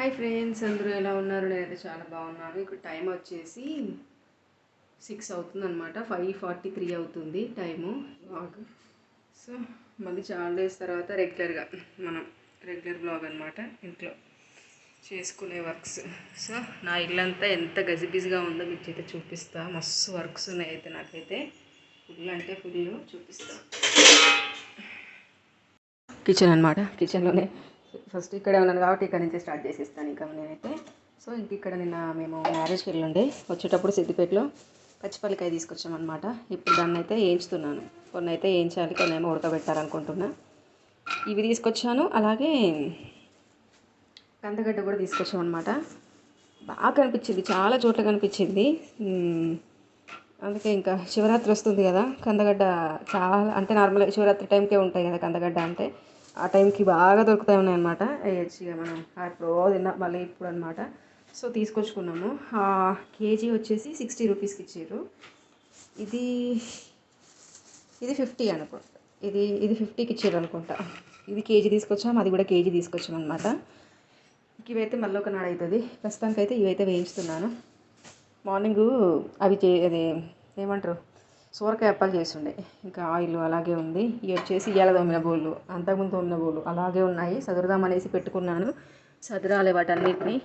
Hi friends అందరూ ఎలా ఉన్నారు? నేనైతే చాలా బాగున్నాను. ఇక్కడ టైం వచ్చేసి సిక్స్ అవుతుంది అనమాట ఫైవ్ ఫార్టీ త్రీ అవుతుంది టైము బ్లాగ్ సో మళ్ళీ చాలా డేస్ తర్వాత రెగ్యులర్గా మనం రెగ్యులర్ బ్లాగ్ అనమాట ఇంట్లో చేసుకునే వర్క్స్ సో నా ఇల్లంతా ఎంత గజిబిజిగా ఉందో మీకు అయితే చూపిస్తా. మస్తు వర్క్స్ ఉన్నాయి అయితే నాకైతే. ఫుల్ అంటే ఫుల్ చూపిస్తా. కిచెన్ అనమాట కిచెన్లోనే ఫస్ట్ ఇక్కడే ఉన్నాను కాబట్టి ఇక్కడ నుంచి స్టార్ట్ చేసేస్తాను ఇంకా నేనైతే. సో ఇంక ఇక్కడ నిన్న మేము మ్యారేజ్కి వెళ్ళుండే. వచ్చేటప్పుడు సిద్దిపేటలో పచ్చిపల్లికాయ తీసుకొచ్చామన్నమాట. ఇప్పుడు దాన్ని అయితే వేయించుతున్నాను కొన్ని అయితే వేయించాలి కొన్ని ఏమో ఉడకబెట్టాలనుకుంటున్నా. ఇవి తీసుకొచ్చాను. అలాగే కందగడ్డ కూడా తీసుకొచ్చామన్నమాట. బాగా కనిపించింది. చాలా చోట్ల కనిపించింది. అందుకే ఇంకా శివరాత్రి వస్తుంది కదా. కందగడ్డ చాలా అంటే నార్మల్గా శివరాత్రి టైంకే ఉంటాయి కదా కందగడ్డ అంటే. ఆ టైంకి బాగా దొరుకుతాయి ఉన్నాయన్నమాట. వేయచ్చు ఇక మనం ఎప్పుడో తిన్నా మళ్ళీ ఇప్పుడు అనమాట సో తీసుకొచ్చుకున్నాము. కేజీ వచ్చేసి సిక్స్టీ రూపీస్కి ఇచ్చారు. ఇది ఇది ఫిఫ్టీ అనుకుంటా. ఇది ఇది ఫిఫ్టీకి ఇచ్చారు అనుకుంటా. ఇది కేజీ తీసుకొచ్చాము అది కూడా కేజీ తీసుకొచ్చాం అనమాట ఇవైతే మళ్ళీ ఒక నాడు అవుతుంది ప్రస్తుతానికైతే ఇవైతే వేయించుతున్నాను. మార్నింగ్ అవి చే అది ఏమంటారు? సోరకాయ అప్పాలు చేస్తుండే ఇంకా ఆయిల్ అలాగే ఉంది. ఇవి వచ్చేసి ఇవాళ తోమిన బోళ్ళు అంతకుముందు తోమిన బోళ్ళు అలాగే ఉన్నాయి. సదురుదామనేసి పెట్టుకున్నాను. సదురాలే వాటన్నిటిని.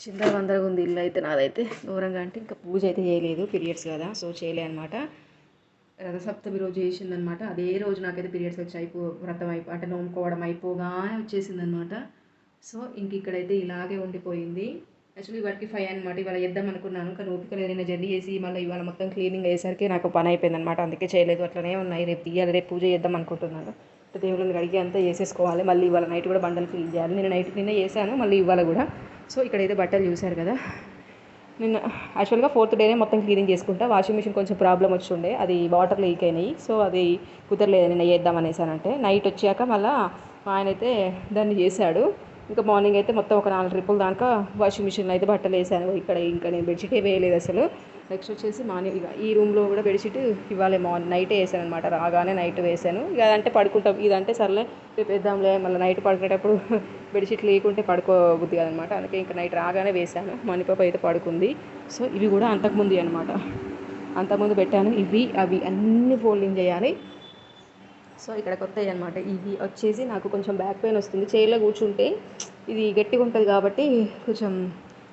చిందర వందరగా ఉంది ఇల్లు అయితే నాదైతే. దూరంగా అంటే ఇంకా పూజ అయితే చేయలేదు. పీరియడ్స్ కదా. సో చేయలే అనమాట రథసప్తమి రోజు చేసిందనమాట అదే రోజు నాకైతే పీరియడ్స్ వచ్చి అయిపో వ్రతం అయిపో అంటే నోముకోవడం అయిపోగానే వచ్చేసిందనమాట సో ఇంక ఇక్కడైతే ఇలాగే ఉండిపోయింది. యాక్చువల్లీ వాటికి ఫైవ్ అనమాట ఇవాళ చేద్దాం అనుకున్నాను కానీ ఓపిక లేదు. నేను జర్నీ చేసి మళ్ళీ ఇవాళ మొత్తం క్లీనింగ్ అయ్యేసరికి నాకు పని అయిపోయింది అనమాట అందుకే చేయలేదు. అట్లనే ఉన్నాయి. రేపు తీయాలి. రేపు పూజ చేద్దాం అనుకుంటున్నాను. దేవుళ్ళని కడిగి అంతా చేసేసుకోవాలి. మళ్ళీ ఇవాళ నైట్ కూడా బండలు క్లీన్ చేయాలి. నేను నైట్ నిన్న చేశాను. మళ్ళీ ఇవాళ కూడా. సో ఇక్కడైతే బట్టలు చూశారు కదా. నిన్న యాక్చువల్గా ఫోర్త్ డేనే మొత్తం క్లీనింగ్ చేసుకుంటా. వాషింగ్ మిషన్ కొంచెం ప్రాబ్లం వచ్చి ఉండే అది వాటర్ లీక్ అయినాయి. సో అది కుదరలేదు నిన్న చేద్దామనేసానంటే నైట్ వచ్చాక మళ్ళీ ఆయన అయితే దాన్ని చేశాడు. ఇంకా మార్నింగ్ అయితే మొత్తం ఒక నాలుగు ట్రిప్పులు దాకా వాషింగ్ మిషన్లో అయితే బట్టలు వేసాను ఇక్కడ ఇంకా నేను బెడ్షీటే వేయలేదు అసలు. నెక్స్ట్ వచ్చేసి మార్నింగ్ ఇక ఈ రూమ్లో కూడా బెడ్షీట్ ఇవాళ మార్నింగ్ నైటే వేసాను అనమాట రాగానే నైట్ వేసాను ఇక అదంటే పడుకుంటాం. ఇదంటే సర్లే రేపు వేద్దాంలే మళ్ళీ నైట్ పడుకునేటప్పుడు బెడ్షీట్ లేకుంటే పడుకోబుద్ది కదనమాట అందుకే ఇంకా నైట్ రాగానే వేసాను మణిపాప అయితే పడుకుంది. సో ఇవి కూడా అంతకుముందు అనమాట అంతకుముందు పెట్టాను. ఇవి అవి అన్ని ఫోల్డింగ్ చేయాలి. సో ఇక్కడ కొత్త అనమాట ఇవి వచ్చేసి నాకు కొంచెం బ్యాక్ పెయిన్ వస్తుంది. చైర్లో కూర్చుంటే ఇది గట్టిగా ఉంటుంది కాబట్టి కొంచెం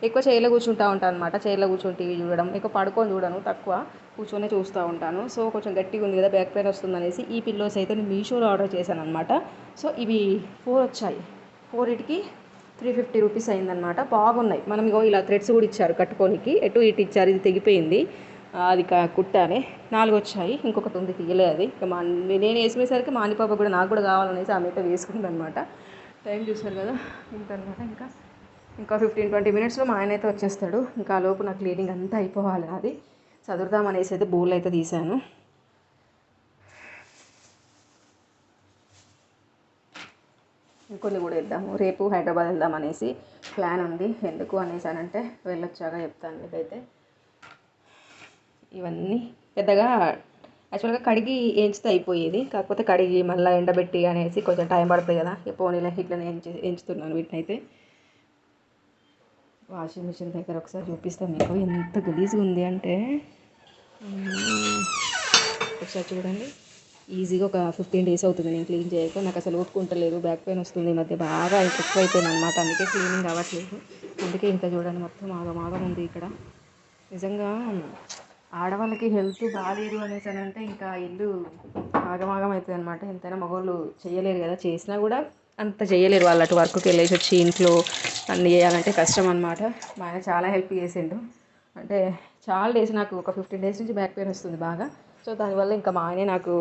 ఎక్కువ చైర్లో కూర్చుంటా ఉంటాను అనమాట చైర్లో కూర్చొని టీవీ చూడడం ఎక్కువ పడుకొని చూడను తక్కువ కూర్చొని చూస్తూ ఉంటాను. సో కొంచెం గట్టిగా ఉంది కదా బ్యాక్ పెయిన్ వస్తుంది అనేసి ఈ పిల్లోస్ అయితే నేను మీషోలో ఆర్డర్ చేశాను అనమాట సో ఇవి ఫోర్ వచ్చాయి. ఫోర్ ఇటుకి త్రీ ఫిఫ్టీ రూపీస్ అయిందనమాట బాగున్నాయి. మనం ఇగో ఇలా థ్రెడ్స్ కూడా ఇచ్చారు కట్టుకోనికి. ఎటు ఇటు ఇచ్చారు ఇది తెగిపోయింది. అది క- కుట్టానే. నాలుగు వచ్చాయి ఇంకొకటి ఉంది తీయలే అది. ఇక మా నేను వేసుకునేసరికి మా పాప కూడా నాకు కూడా కావాలనేసి ఆమె అయితే వేసుకుందనమాట. టైం చూసారు కదా ఇంకనమాట ఇంకా. ఇంకా ఫిఫ్టీన్ ట్వంటీ మినిట్స్లో మా ఆయన అయితే వచ్చేస్తాడు. ఇంకా ఆ లోపు నా క్లీనింగ్ అంతా అయిపోవాలి అది చదువుదాం అనేసి అయితే బోల్ అయితే తీశాను. ఇంకొన్ని కూడా వేద్దాము. రేపు హైదరాబాద్ వెళ్దాం అనేసి ప్లాన్ ఉంది. ఎందుకు అనేసి అంటే వెళ్ళొచ్చాక చెప్తాను మీకైతే. ఇవన్నీ పెద్దగా యాక్చువల్గా కడిగి వేయించితే అయిపోయేది. కాకపోతే కడిగి మళ్ళీ ఎండబెట్టి అనేసి కొంచెం టైం పడుతుంది కదా. ఇక పోనీలో ఇట్లా ఎంచి ఎంచుతున్నాను వీటిని అయితే వాషింగ్ మిషన్ దగ్గర ఒకసారి చూపిస్తాను మీకు. ఎంత గలీజ్గా ఉంది అంటే. ఒకసారి చూడండి. ఈజీగా ఒక ఫిఫ్టీన్ డేస్ అవుతుంది నేను క్లీన్ చేయక. నాకు అసలు ఒప్పుకుంటలేదు బ్యాక్ పెయిన్ వస్తుంది ఈ మధ్య. బాగా ఎక్కువ అయిపోయింది అనమాట అందుకే క్లీనింగ్ అవ్వట్లేదు. అందుకే ఇంత చూడండి. మొత్తం ఆగం ఆగం ఉంది ఇక్కడ. నిజంగా ఆడవాళ్ళకి హెల్త్ బాగాలేదు అనేసి అని అంటే ఇంకా ఇల్లు ఆగమాగం అవుతుంది అనమాట ఎంతైనా మగవాళ్ళు చేయలేరు కదా. చేసినా కూడా అంత చేయలేరు వాళ్ళు. అటు వర్క్కి వెళ్ళేసి వచ్చి ఇంట్లో అన్ని చేయాలంటే కష్టం అనమాట మా ఆయన చాలా హెల్ప్ చేసిండు. అంటే చాలా డేస్ నాకు ఒక ఫిఫ్టీన్ డేస్ నుంచి బ్యాక్ పెయిన్ వస్తుంది బాగా. సో దానివల్ల ఇంకా మా ఆయనే నాకు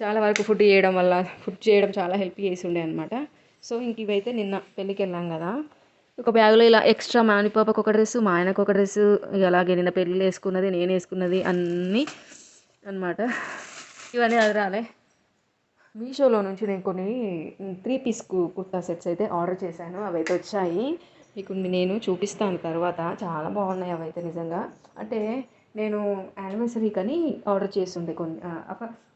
చాలా వరకు ఫుడ్ చేయడం వల్ల ఫుడ్ చేయడం చాలా హెల్ప్ చేసి ఉండే అనమాట సో ఇంక ఇవైతే నిన్న పెళ్ళికి వెళ్ళాం కదా. ఒక బ్యాగ్లో ఇలా ఎక్స్ట్రా మామిడి పాపకు ఒక డ్రెస్సు మా ఆయనకు ఒక డ్రెస్సు ఇక అలాగే నిన్న పెళ్ళిలో వేసుకున్నది నేను వేసుకున్నది అన్నీ అన్నమాట. ఇవన్నీ అది రాలే. మీషోలో నుంచి నేను కొన్ని త్రీ పీస్ కుర్తా సెట్స్ అయితే ఆర్డర్ చేశాను అవి అయితే వచ్చాయి. మీకు నేను చూపిస్తాను తర్వాత. చాలా బాగున్నాయి అవైతే నిజంగా. అంటే నేను యానివర్సరీ కానీ ఆర్డర్ చేస్తుండే కొన్ని ఆ,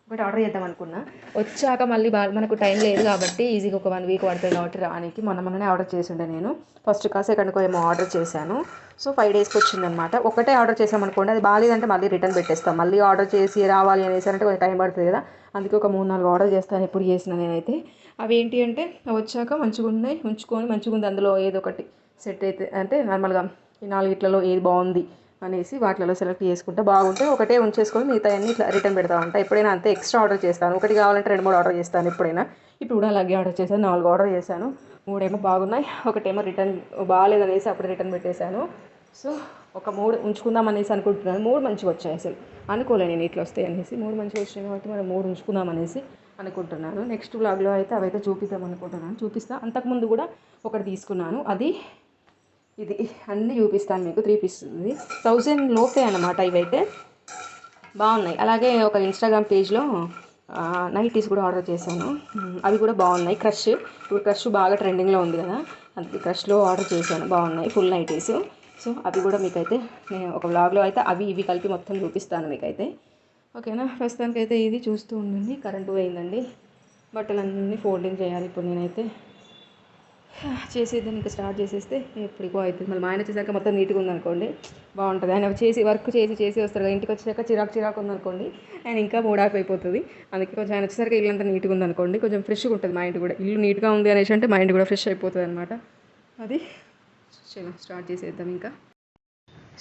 ఒకటి ఆర్డర్ చేద్దాం అనుకున్నా. వచ్చాక మళ్ళీ బాగా మనకు టైం లేదు కాబట్టి ఈజీగా ఒక వన్ వీక్ పడుతుంది కాబట్టి రానికి మొన్న మొన్ననే ఆర్డర్ చేసి ఉండే నేను. ఫస్ట్ కా సెకండ్కో ఏమో ఆర్డర్ చేశాను. సో ఫైవ్ డేస్కి వచ్చిందనమాట ఒకటే ఆర్డర్ చేసామనుకోండి అది బాగాలేదంటే మళ్ళీ రిటర్న్ పెట్టేస్తాం. మళ్ళీ ఆర్డర్ చేసి రావాలి అనేసి అంటే కొంచెం టైం పడుతుంది కదా. అందుకే ఒక మూడు నాలుగు ఆర్డర్ చేస్తాను ఎప్పుడు చేసిన నేనైతే. అవి ఏంటి అంటే వచ్చాక మంచిగా ఉన్నాయి ఉంచుకొని మంచిగా ఉంది అందులో ఏదో ఒకటి సెట్ అయితే అంటే నార్మల్గా ఈ నాలుగిట్లలో ఏది బాగుంది అనేసి వాటిలో సెలెక్ట్ చేసుకుంటే బాగుంటే ఒకటే ఉంచేసుకొని మిగతా అన్ని ఇట్లా రిటర్న్ పెడతా ఉంటా. ఎప్పుడైనా అంతే ఎక్స్ట్రా ఆర్డర్ చేస్తాను. ఒకటి కావాలంటే రెండు మూడు ఆర్డర్ చేస్తాను ఎప్పుడైనా. ఇప్పుడు కూడా అలాగే ఆర్డర్ చేశాను నాలుగు ఆర్డర్ చేశాను. మూడేమో బాగున్నాయి ఒకటేమో రిటర్న్ బాగాలేదనేసి అప్పుడు రిటర్న్ పెట్టేశాను. సో ఒక మూడు ఉంచుకుందాం అనేసి అనుకుంటున్నాను. మూడు మంచిగా వచ్చాయి అసలు. అనుకోలే నేను ఇట్లా వస్తాయి అనేసి. మూడు మంచిగా వచ్చినాయి కాబట్టి మనం మూడు ఉంచుకుందాం అనేసి అనుకుంటున్నాను. నెక్స్ట్ బ్లాగ్లో అయితే అవైతే చూపిద్దాం అనుకుంటున్నాను. చూపిస్తా. అంతకుముందు కూడా ఒకటి తీసుకున్నాను. అది ఇది అన్నీ చూపిస్తాను మీకు త్రీ పీస్ ఉంది. థౌజండ్ లోపే అనమాట ఇవైతే. బాగున్నాయి. అలాగే ఒక ఇన్స్టాగ్రామ్ పేజ్లో నైటీస్ కూడా ఆర్డర్ చేశాను. అవి కూడా బాగున్నాయి. క్రష్ ఇప్పుడు క్రష్ బాగా ట్రెండింగ్లో ఉంది కదా. అందుకే క్రష్లో ఆర్డర్ చేశాను. బాగున్నాయి. ఫుల్ నైటీస్ సో అవి కూడా మీకైతే నేను ఒక బ్లాగ్లో అయితే అవి ఇవి కలిపి మొత్తం చూపిస్తాను మీకైతే. ఓకేనా? ప్రస్తుతానికైతే ఇది చూస్తూ ఉండండి. కరెంటు పోయిందండి బట్టలన్నీ ఫోల్డింగ్ చేయాలి. ఇప్పుడు నేనైతే చేసేద్దాం ఇంకా స్టార్ట్ చేసేస్తే ఎప్పటికో అవుతుంది మళ్ళీ మా ఆయన వచ్చేసరికి మొత్తం నీట్గా ఉందనుకోండి. బాగుంటుంది. ఆయన చేసి వర్క్ చేసి చేసి వస్తారు కదా ఇంటికి వచ్చాక చిరాకు చిరాకు ఉందనుకోండి ఆయన ఇంకా మూడాఫ్ అయిపోతుంది. అందుకే కొంచెం ఆయన వచ్చేసరికి ఇల్లు అంతా నీట్గా ఉందనుకోండి కొంచెం ఫ్రెష్గా ఉంటుంది మా ఇంటి కూడా. ఇల్లు నీట్గా ఉంది అనేసి అంటే మైండ్ కూడా ఫ్రెష్ అయిపోతుంది అనమాట అది చలో స్టార్ట్ చేసేద్దాం ఇంకా.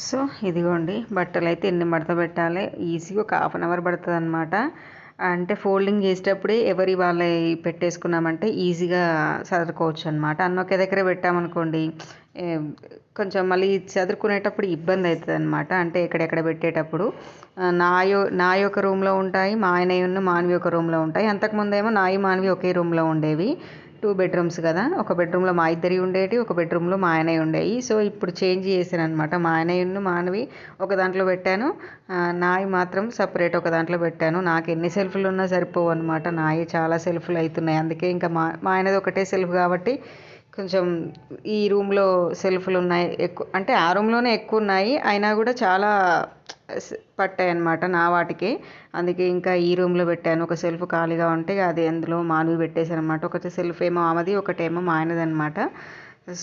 సో ఇదిగోండి బట్టలు అయితే ఎన్ని మడత పెట్టాలి? ఈజీగా ఒక హాఫ్ అన్ అవర్ పడుతుంది అనమాట అంటే ఫోల్డింగ్ చేసేటప్పుడే ఎవరి వాళ్ళ పెట్టేసుకున్నామంటే ఈజీగా చదువుకోవచ్చు అనమాట అన్న ఒకే దగ్గర పెట్టామనుకోండి కొంచెం మళ్ళీ చదువుకునేటప్పుడు ఇబ్బంది అవుతుంది అనమాట అంటే ఎక్కడెక్కడ పెట్టేటప్పుడు నాయో నా యొక్క రూమ్లో ఉంటాయి మా ఆయన ఉన్న మానవి ఒక రూమ్లో ఉంటాయి. అంతకుముందేమో నాయి మానవి ఒకే రూమ్లో ఉండేవి. టూ బెడ్రూమ్స్ కదా. ఒక బెడ్రూమ్లో మా ఇద్దరి ఉండేవి ఒక బెడ్రూమ్లో మా ఆయనవి ఉండేవి సో ఇప్పుడు చేంజ్ చేశాను అనమాట మా ఆయనయున్న మానవి ఒక దాంట్లో పెట్టాను. నాయి మాత్రం సపరేట్ ఒక దాంట్లో పెట్టాను. నాకు ఎన్ని సెల్ఫ్లు ఉన్నా సరిపోవు అనమాట నాయి చాలా సెల్ఫ్లు అవుతున్నాయి అందుకే ఇంకా మా మా ఆయనది ఒకటే సెల్ఫ్ కాబట్టి కొంచెం ఈ రూమ్లో సెల్ఫ్లు ఉన్నాయి ఎక్కువ అంటే ఆ రూమ్లోనే ఎక్కువ ఉన్నాయి అయినా కూడా చాలా పట్టాయి అన్నమాట నా వాటికి. అందుకే ఇంకా ఈ రూమ్లో పెట్టాను. ఒక సెల్ఫ్ ఖాళీగా ఉంటే అది అందులో మానవి పెట్టేశాను అనమాట ఒక సెల్ఫ్ ఏమో ఆమెది ఒకటేమో మా ఆయనది అనమాట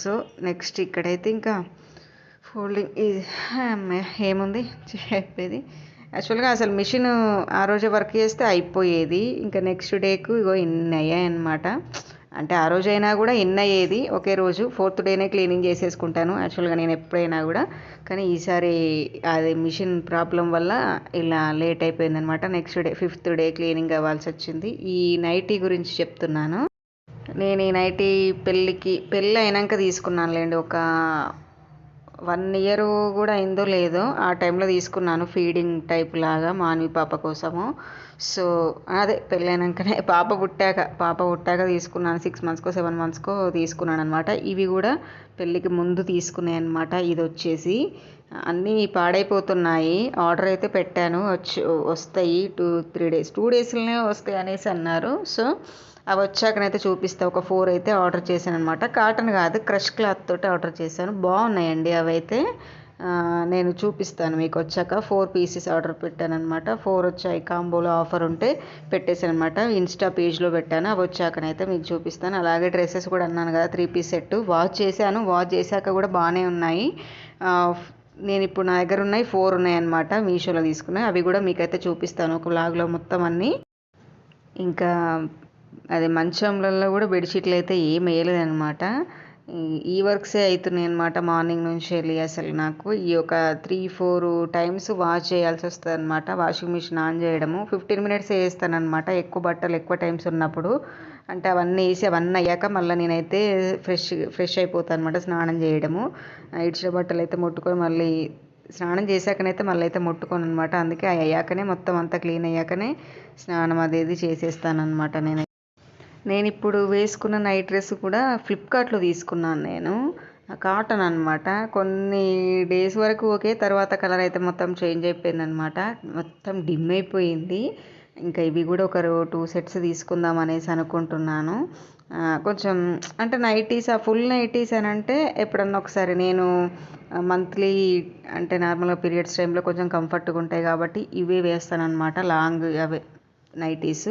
సో నెక్స్ట్ ఇక్కడైతే ఇంకా ఫోల్డింగ్ ఏముంది? చెప్పేది. యాక్చువల్గా అసలు మిషన్ ఆ రోజే వర్క్ చేస్తే అయిపోయేది. ఇంకా నెక్స్ట్ డేకు ఇగో ఇన్ని అయ్యాయి అనమాట అంటే ఆ రోజైనా కూడా ఎన్ని అయ్యేది ఒకే రోజు ఫోర్త్ డేనే క్లీనింగ్ చేసేసుకుంటాను. యాక్చువల్గా నేను ఎప్పుడైనా కూడా. కానీ ఈసారి అది మిషన్ ప్రాబ్లం వల్ల ఇలా లేట్ అయిపోయిందనమాట next day fifth day cleaning అవ్వాల్సి వచ్చింది. ఈ నైటీ గురించి చెప్తున్నాను. నేను ఈ నైటీ పెళ్ళికి పెళ్ళి అయినాక తీసుకున్నానులేండి. ఒక వన్ ఇయర్ కూడా అయిందో లేదో ఆ టైంలో తీసుకున్నాను. ఫీడింగ్ టైప్ లాగా మానవి పాప కోసము. సో అదే పెళ్ళైనాకనే పాప పుట్టాక పాప పుట్టాక తీసుకున్నాను. సిక్స్ మంత్స్కో సెవెన్ మంత్స్కో తీసుకున్నాను అనమాట ఇవి కూడా పెళ్ళికి ముందు తీసుకున్నాయి అనమాట ఇది వచ్చేసి అన్నీ పాడైపోతున్నాయి. ఆర్డర్ అయితే పెట్టాను. వచ్చి వస్తాయి టూ త్రీ డేస్ టూ డేస్లోనే వస్తాయి అనేసి అన్నారు. సో అవి వచ్చాకనైతే చూపిస్తా. ఒక ఫోర్ అయితే ఆర్డర్ చేశాను అనమాట కాటన్ కాదు క్రష్ క్లాత్ తోటి ఆర్డర్ చేశాను. బాగున్నాయండి అవి అయితే. నేను చూపిస్తాను మీకు వచ్చాక. ఫోర్ పీసెస్ ఆర్డర్ పెట్టాను అనమాట ఫోర్ వచ్చాయి కాంబోలో ఆఫర్ ఉంటే పెట్టేశాను అనమాట ఇన్స్టా పేజ్లో పెట్టాను. అవి వచ్చాకనైతే మీకు చూపిస్తాను. అలాగే డ్రెస్సెస్ కూడా అన్నాను కదా త్రీ పీస్ సెట్ వాచ్ చేశాను. వాచ్ చేశాక కూడా బాగానే ఉన్నాయి. నేను ఇప్పుడు నా దగ్గర ఉన్నాయి. ఫోర్ ఉన్నాయి అనమాట మీషోలో తీసుకున్నాయి. అవి కూడా మీకైతే చూపిస్తాను. ఒక బ్లాగ్లో మొత్తం అన్నీ. ఇంకా అదే మంచంలలో కూడా బెడ్షీట్లు అయితే ఏం వేయలేదనమాట ఈ- వర్క్సే అవుతున్నాయి అనమాట మార్నింగ్ నుంచి వెళ్ళి అసలు నాకు. ఈ ఒక త్రీ ఫోర్ టైమ్స్ వాష్ చేయాల్సి వస్తుంది అనమాట వాషింగ్ మిషన్ ఆన్ చేయడము. ఫిఫ్టీన్ మినిట్స్ వేస్తాను అనమాట ఎక్కువ బట్టలు ఎక్కువ టైమ్స్ ఉన్నప్పుడు. అంటే అవన్నీ వేసి అవన్నీ అయ్యాక మళ్ళీ నేనైతే ఫ్రెష్ ఫ్రెష్ అయిపోతాను అనమాట స్నానం చేయడము. ఆ ఇడిచిన బట్టలు అయితే ముట్టుకొని మళ్ళీ స్నానం చేశాకనైతే మళ్ళీ అయితే ముట్టుకోను అనమాట అందుకే అవి అయ్యాకనే మొత్తం అంతా క్లీన్ అయ్యాకనే స్నానం అదేది చేసేస్తాను అనమాట నేను నేను ఇప్పుడు వేసుకున్న నైట్ డ్రెస్ కూడా ఫ్లిప్కార్ట్లో తీసుకున్నాను నేను. కాటన్ అనమాట కొన్ని డేస్ వరకు ఓకే తర్వాత కలర్ అయితే మొత్తం చేంజ్ అయిపోయింది అనమాట మొత్తం డిమ్ అయిపోయింది. ఇంకా ఇవి కూడా ఒక టూ సెట్స్ తీసుకుందాం అనేసి అనుకుంటున్నాను. కొంచెం అంటే నైటీస్ ఆ ఫుల్ నైటీస్ అని అంటే ఎప్పుడన్నా ఒకసారి నేను మంత్లీ అంటే నార్మల్గా పీరియడ్స్ టైంలో కొంచెం కంఫర్ట్గా ఉంటాయి కాబట్టి ఇవే వేస్తాను అనమాట లాంగ్ అవే నైటీస్.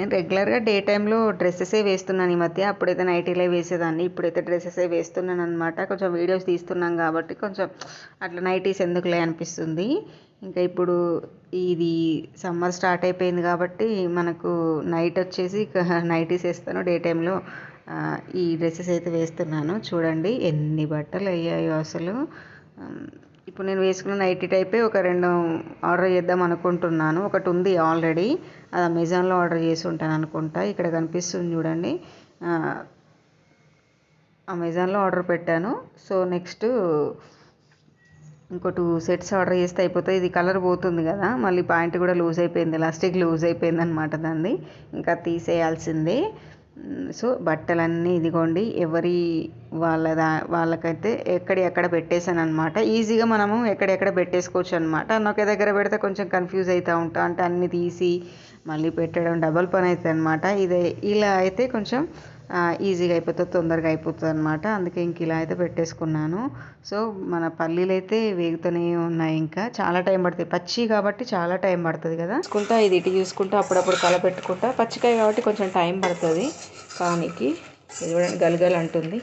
నేను రెగ్యులర్గా డే టైంలో డ్రెస్సెసే వేస్తున్నాను ఈ మధ్య. అప్పుడైతే నైటీలే వేసేదాన్ని. ఇప్పుడైతే డ్రెస్సెసే వేస్తున్నాను అనమాట కొంచెం వీడియోస్ తీస్తున్నాం కాబట్టి కొంచెం అట్లా నైటీస్ ఎందుకులే అనిపిస్తుంది. ఇంకా ఇప్పుడు ఇది సమ్మర్ స్టార్ట్ అయిపోయింది కాబట్టి మనకు నైట్ వచ్చేసి నైటీస్ వేస్తాను డే టైంలో ఈ డ్రెస్సెస్ అయితే వేస్తున్నాను. చూడండి ఎన్ని బట్టలు అయ్యాయో అసలు. ఇప్పుడు నేను వేసుకున్న నైటీ టైపే ఒక రెండు ఆర్డర్ చేద్దాం అనుకుంటున్నాను. ఒకటి ఉంది ఆల్రెడీ. అది అమెజాన్లో ఆర్డర్ చేసి ఉంటాను అనుకుంటా. ఇక్కడ కనిపిస్తుంది చూడండి. అమెజాన్లో ఆర్డర్ పెట్టాను. సో నెక్స్ట్ ఇంకో టూ సెట్స్ ఆర్డర్ చేస్తే అయిపోతుంది ఇది కలర్ పోతుంది కదా. మళ్ళీ పాయింట్ కూడా లూజ్ అయిపోయింది. ఎలాస్టిక్ లూజ్ అయిపోయింది అనమాట దాన్ని. ఇంకా తీసేయాల్సిందే. సో బట్టలన్నీ ఇదిగోండి ఎవరి వాళ్ళ దా వాళ్ళకైతే ఎక్కడెక్కడ పెట్టేశాను అనమాట ఈజీగా మనము ఎక్కడెక్కడ పెట్టేసుకోవచ్చు అనమాట ఒకే దగ్గర పెడితే కొంచెం కన్ఫ్యూజ్ అవుతూ ఉంటాం. అంటే అన్ని తీసి మళ్ళీ పెట్టడం డబల్ పని అవుతుంది అనమాట ఇదే ఇలా అయితే కొంచెం ఈజీగా అయిపోతుంది తొందరగా అయిపోతుంది అనమాట అందుకే ఇంక ఇలా అయితే పెట్టేసుకున్నాను. సో మన పల్లీలు అయితే వేగుతూనే ఉన్నాయి ఇంకా. చాలా టైం పడుతుంది. పచ్చి కాబట్టి చాలా టైం పడుతుంది కదా. చూసుకుంటా ఇది ఇటు చూసుకుంటా అప్పుడప్పుడు కలపెట్టుకుంటా పచ్చికాయ కాబట్టి కొంచెం టైం పడుతుంది. కానికి ఇది కూడా గలగల అంటుంది.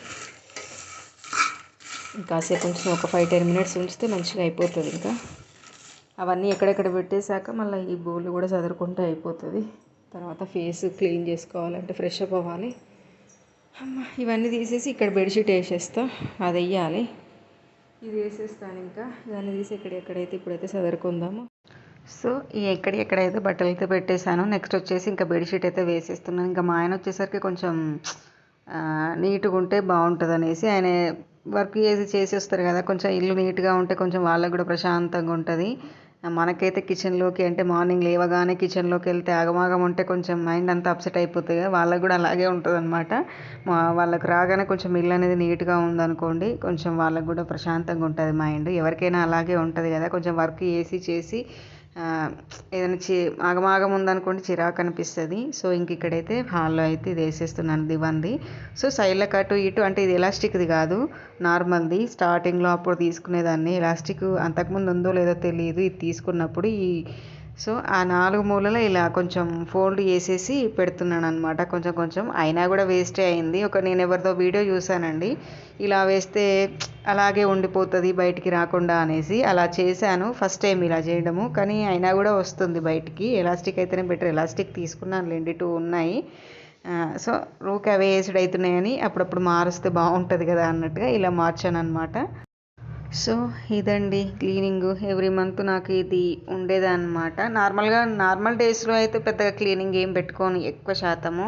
కాసేపు ఉంచిన ఒక ఫైవ్ టెన్ మినిట్స్ ఉంచితే మంచిగా అయిపోతుంది ఇంకా. అవన్నీ ఎక్కడెక్కడ పెట్టేశాక మళ్ళీ ఈ బౌల్ కూడా చదురుకుంటే అయిపోతుంది. తర్వాత ఫేస్ క్లీన్ చేసుకోవాలంటే ఫ్రెష్ అప్ అవ్వాలి. అమ్మ ఇవన్నీ తీసేసి ఇక్కడ బెడ్షీట్ వేసేస్తా. అది వెయ్యాలి ఇది వేసేస్తాను ఇంకా. ఇవన్నీ తీసి ఎక్కడెక్కడైతే ఇప్పుడైతే చదురుకుందాము సో ఈ ఎక్కడ ఎక్కడైతే బట్టలు అయితే పెట్టేశాను నెక్స్ట్ వచ్చేసి ఇంకా బెడ్షీట్ అయితే వేసేస్తున్నాను. ఇంకా మా ఆయన వచ్చేసరికి కొంచెం నీట్గా ఉంటే బాగుంటుంది అనేసి ఆయన వర్క్ చేసి చేసి వస్తారు కదా కొంచెం ఇల్లు నీట్గా ఉంటే కొంచెం వాళ్ళకు కూడా ప్రశాంతంగా ఉంటుంది. మనకైతే కిచెన్లోకి అంటే మార్నింగ్ లేవగానే కిచెన్లోకి వెళ్తే ఆగమాగం ఉంటే కొంచెం మైండ్ అంతా అప్సెట్ అయిపోతుంది కదా. వాళ్ళకు కూడా అలాగే ఉంటుంది అనమాట వాళ్ళకు రాగానే కొంచెం ఇల్లు అనేది నీట్గా ఉందనుకోండి కొంచెం వాళ్ళకు కూడా ప్రశాంతంగా ఉంటుంది మైండ్ ఎవరికైనా అలాగే ఉంటుంది కదా. కొంచెం వర్క్ చేసి చేసి ఏదైనా చి ఆగమాగం ఉందనుకోండి చిరాకు అనిపిస్తుంది. సో ఇంక ఇక్కడైతే హాల్లో అయితే ఇది వేసేస్తున్నాను దివంది. సో సైడ్లకు అటు ఇటు అంటే ఇది ఎలాస్టిక్ది కాదు నార్మల్ది. స్టార్టింగ్లో అప్పుడు తీసుకునేదాన్ని. ఎలాస్టిక్ అంతకుముందు ఉందో లేదో తెలియదు ఇది తీసుకున్నప్పుడు ఈ సో ఆ నాలుగు మూలలో ఇలా కొంచెం ఫోల్డ్ చేసేసి పెడుతున్నాను అనమాట కొంచెం కొంచెం. అయినా కూడా వేస్టే అయింది. ఒక నేను ఎవరితో వీడియో చూశానండి. ఇలా వేస్తే అలాగే ఉండిపోతుంది బయటికి రాకుండా అనేసి అలా చేశాను. ఫస్ట్ టైం ఇలా చేయడము. కానీ అయినా కూడా వస్తుంది బయటికి. ఎలాస్టిక్ అయితేనే బెటర్. ఎలాస్టిక్ తీసుకున్నాను లేండి. టూ ఉన్నాయి. సో రూకి అవే వేసుడు అవుతున్నాయని అప్పుడప్పుడు మారుస్తే బాగుంటుంది కదా అన్నట్టుగా ఇలా మార్చాను అనమాట సో ఇదండి క్లీనింగ్. ఎవ్రీ మంత్ నాకు ఇది ఉండేదన్నమాట. నార్మల్గా నార్మల్ డేస్లో అయితే పెద్దగా క్లీనింగ్ ఏం పెట్టుకోను ఎక్కువ శాతము.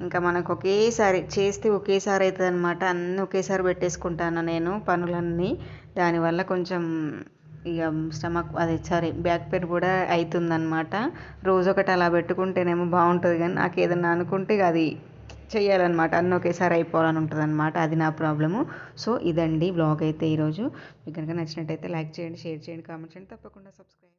ఇంకా మనకు ఒకేసారి చేస్తే ఒకేసారి అవుతుంది అనమాట అన్నీ ఒకేసారి పెట్టేసుకుంటాను నేను పనులన్నీ. దానివల్ల కొంచెం ఇక స్టమక్ అది సారీ బ్యాక్ పెయిన్ కూడా అవుతుందన్నమాట రోజు ఒకటి అలా పెట్టుకుంటేనేమో బాగుంటుంది కానీ నాకు ఏదన్నా అనుకుంటే అది చేయాలన్నమాట అన్నీ ఒకేసారి అయిపోవాలని ఉంటుంది అనమాట అది నా ప్రాబ్లము. సో ఇదండి బ్లాగ్ అయితే ఈరోజు. మీకు కనుక నచ్చినట్టయితే లైక్ చేయండి షేర్ చేయండి కామెంట్ చేయండి. తప్పకుండా సబ్స్క్రైబ్